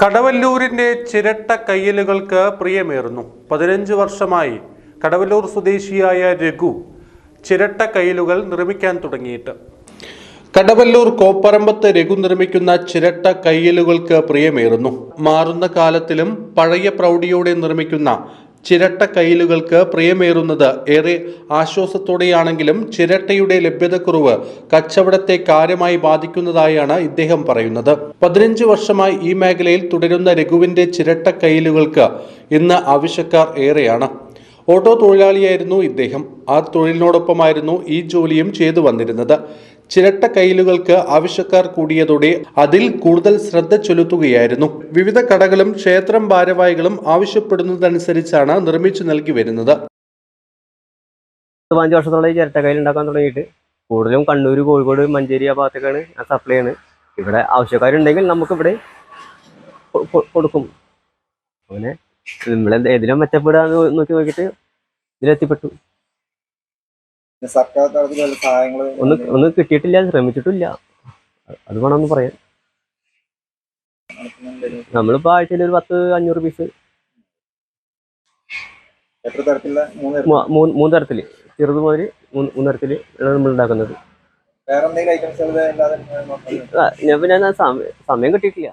കടവല്ലൂരിന്റെ ചിരട്ട കയ്യലുകൾക്ക് പ്രിയമേറുന്നു. പതിനഞ്ച് വർഷമായി കടവല്ലൂർ സ്വദേശിയായ രഘു ചിരട്ട കയ്യലുകൾ നിർമ്മിക്കാൻ തുടങ്ങിയിട്ട്. കടവല്ലൂർ കോപ്പറമ്പത്ത് രഘു നിർമ്മിക്കുന്ന ചിരട്ട കയ്യലുകൾക്ക് പ്രിയമേറുന്നു. മാറുന്ന കാലത്തിലും പഴയ പ്രൗഢിയോടെ നിർമ്മിക്കുന്ന ചിരട്ട കയ്യിലുകൾക്ക് പ്രിയമേറുന്നത് ഏറെ ആശ്വാസത്തോടെയാണെങ്കിലും ചിരട്ടയുടെ ലഭ്യതക്കുറവ് കച്ചവടത്തെ കാര്യമായി ബാധിക്കുന്നതായാണ് ഇദ്ദേഹം പറയുന്നത്. പതിനഞ്ച് വർഷമായി ഈ മേഖലയിൽ തുടരുന്ന രഘുവിന്റെ ചിരട്ട കയ്യിലുകൾക്ക് ഇന്ന് ആവശ്യക്കാർ ഏറെയാണ്. ഓട്ടോ തൊഴിലാളിയായിരുന്നു ഇദ്ദേഹം. ആ തൊഴിലിനോടൊപ്പമായിരുന്നു ഈ ജോലിയും ചെയ്തു വന്നിരുന്നത്. ചിരട്ട കയ്യിലുകൾക്ക് ആവശ്യക്കാർ കൂടിയതോടെ അതിൽ കൂടുതൽ ശ്രദ്ധ ചെലുത്തുകയായിരുന്നു. വിവിധ കടകളും ക്ഷേത്രം ഭാരവാഹികളും ആവശ്യപ്പെടുന്നതനുസരിച്ചാണ് നിർമ്മിച്ചു നൽകി വരുന്നത്. പതിനഞ്ച് വർഷത്തോളം ഈ ചിരട്ടക്കയിൽ ഉണ്ടാക്കാൻ തുടങ്ങിയിട്ട് കൂടുതലും കണ്ണൂർ കോഴിക്കോട് മഞ്ചേരി ആ ഭാഗത്തേക്കാണ് സപ്ലൈ ആണ് ഇവിടെ ആവശ്യക്കാരുണ്ടെങ്കിൽ നമുക്ക് ഇവിടെ കൊ- കൊ- കൊടുക്കും. അങ്ങനെ നമ്മൾ ഏതിലും മെച്ചപ്പെടാന്ന് നോക്കി നോക്കിയിട്ട് ഇതിലെത്തിപ്പെട്ടു. സർക്കാർ തലത്തിലുള്ള സഹായങ്ങൾ ഒന്ന് ഒന്നും കിട്ടിയിട്ടില്ല ശ്രമിച്ചിട്ടില്ല. അത് വേണമെന്ന് പറയാൻ. നമ്മളിപ്പോ ആഴ്ചയിൽ ഒരു പത്ത് അഞ്ഞൂറ് പീസ് എത്ര തരത്തിലുള്ള മൂന്ന് തരത്തിൽ? ചെറുത് മുതൽ മൂന്ന് തരത്തിൽ നമ്മൾ ഉണ്ടാക്കുന്നത്. വേറെ എന്തെങ്കിലും ഐറ്റംസ് ഞാൻ സമയം കിട്ടിയിട്ടില്ല.